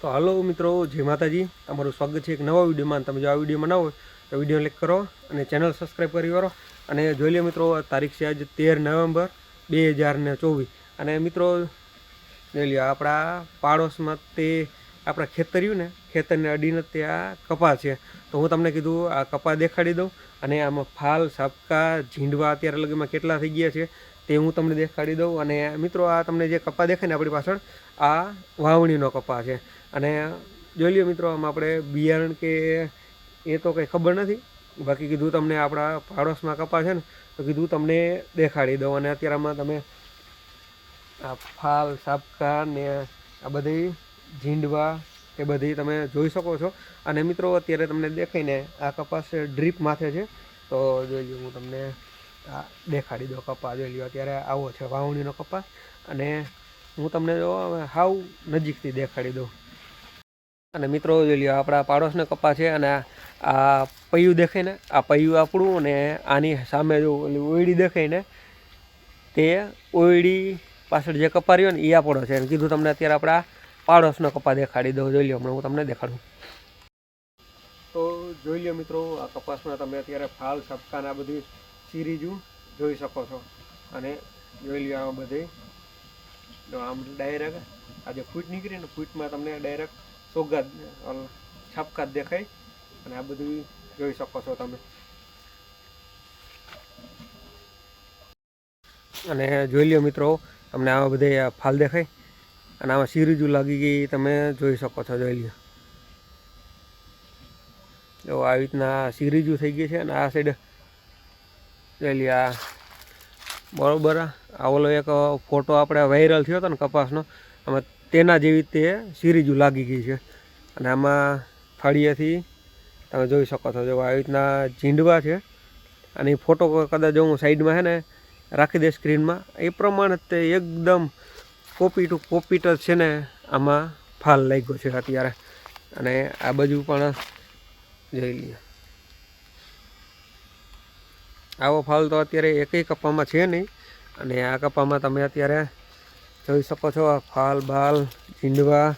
તો હાલો મિત્રો, જય માતાજી. તમારું સ્વાગત છે એક નવા વિડીયોમાં. તમે જો આ વિડીયોમાં ના હોય, તો વીડિયો લાઈક કરો અને ચેનલ સબસ્ક્રાઈબ કરી કરો અને જોઈ લો મિત્રો તારીખ છે આજે તેર નવેમ્બર બે હજાર ને ચોવીસ. અને મિત્રો, જોઈ લો, આપણા પાડોશમાં તે આપણા ખેતર્યું ને, ખેતરને અડીને તે આ કપા છે. તો હું તમને કીધું, આ કપા દેખાડી દઉં. અને આમાં ફાલ, સાપકા, ઝીંડવા અત્યારે લગીમાં કેટલા થઈ ગયા છે તે હું તમને દેખાડી દઉં. અને મિત્રો, આ તમને જે કપા દેખાય ને આપણી પાછળ, આ વાવણીનો કપા છે. અને જોઈ લ્યો મિત્રો, આમાં આપણે બિયારણ કે એ તો કંઈ ખબર નથી. બાકી કીધું તમને આપણા પાડોશમાં કપા છે ને, તો કીધું તમને દેખાડી દઉં. અને અત્યારે આમાં તમે આ ફાલ, સાપકા ને આ બધી ઝીંડવા એ બધી તમે જોઈ શકો છો. અને મિત્રો, અત્યારે તમને દેખાઈને આ કપાસ ડ્રીપ માથે છે. તો જોઈ લઉં હું તમને આ દેખાડી દો કપા, જોઈ લ્યો, અત્યારે આવો છે વાવણીનો કપા. અને હું તમને જો હવે નજીકથી દેખાડી દઉં. અને મિત્રો, જોઈ લ્યો, આપણા પાડોશને કપા છે અને આ- પૈયું દેખાય ને, આ પૈયું આપણું અને આની સામે જો ઓલી ઓયડી દેખાય ને, તે ઓયડી પાછળ જે કપા રહ્યો ને એ આપણો છે. અને કીધું તમને અત્યારે આપણા પાડોશનો કપા દેખાડી દઉં. જોઈ લો હમણાં હું તમને દેખાડું. તો જોઈ લો મિત્રો, આ કપાસમાં તમે અત્યારે ફાલ સપકા ને આ બધી સિરીજું જોઈ શકો છો. અને જોઈ લ્યો આ બધે. આમ ડાયરેક્ટ આ જે ફૂટ નીકળી ને ફૂટમાં તમને ડાયરેક્ટ સોગા છાપકા દેખાય. અને આ બધું જોઈ શકો છો તમે. અને જોઈ લ્યો મિત્રો, તમને આવા બધે ફાલ દેખાય. અને આમાં સિરીજું લાગી ગઈ તમે જોઈ શકો છો, જોઈ લ્યો. જો આવી રીતના સિરીજું થઈ ગઈ છે અને આ સાઈડ લ્યો આ. બરાબર આ. ઓલો એક ફોટો આપણે વાયરલ થયો હતો ને કપાસનો. આમાં તેના જેવી તે સિરીજું લાગી ગઈ છે. અને આમાં ફળિયેથી તમે જોઈ શકો છો, જો આવી રીતના ઝીંડવા છે. અને એ ફોટો કદાચ હું સાઈડમાં છે ને રાખી દે સ્ક્રીનમાં, એ પ્રમાણે તે એકદમ કોપી ટુ કોપી જ છે ને આમાં ફાલ લાગ્યો છે અત્યારે. અને આ બાજુ પણ જોઈ લઈએ આવો ફાલ તો અત્યારે એકેય કપામાં છે નહીં. અને આ કપામાં તમે અત્યારે જોઈ શકો છો આ ફાલ, બાલ ઝીંડવા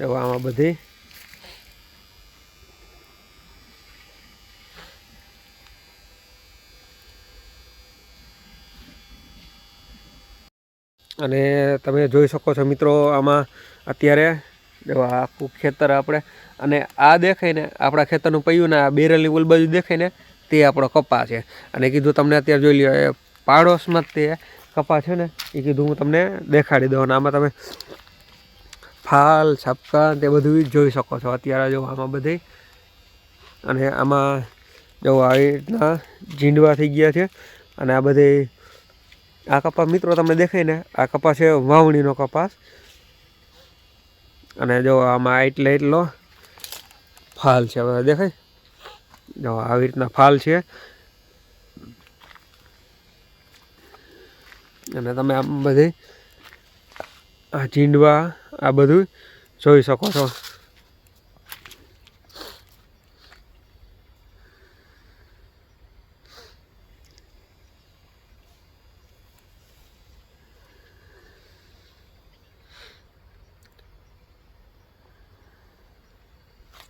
આમાં બધી. અને તમે જોઈ શકો છો મિત્રો આમાં અત્યારે આખું ખેતર આપણે, અને આ દેખાય ને આપણા ખેતરનું પૈયું ને આ બેરલની ઉલબાજુ દેખાય ને તે આપણો કપા છે. અને કીધું તમને અત્યારે જોઈ લ્યો, એ પાડોશમાં તે કપા છે ને, એ કીધું હું તમને દેખાડી દઉં. અને આમાં તમે ફાલ છાપકા તે બધું જોઈ શકો છો અત્યારે જો આમાં બધી. અને આમાં જો આવી રીતના ઝીંડવા થઈ ગયા છે. અને આ બધી, આ કપાસ મિત્રો તમને દેખાય ને, આ કપાસ છે વાવણીનો કપાસ. અને જો આમાં એટલે એટલો ફાલ છે હવે દેખાય? જો, આવી રીતના ફાલ છે. અને તમે આમ બધી આ ચીંડવા આ બધું જોઈ શકો છો.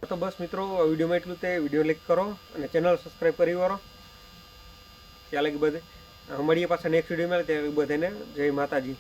તો બસ મિત્રો વિડીયોમાં એટલું તે. વીડિયો લાઈક કરો અને ચેનલ સબસ્ક્રાઈબ કરી વાળો. ત્યાં લગી બધે. મળીએ પાછા નેક્સ્ટ વિડીયોમાં ત્યાં બધાને જય માતાજી.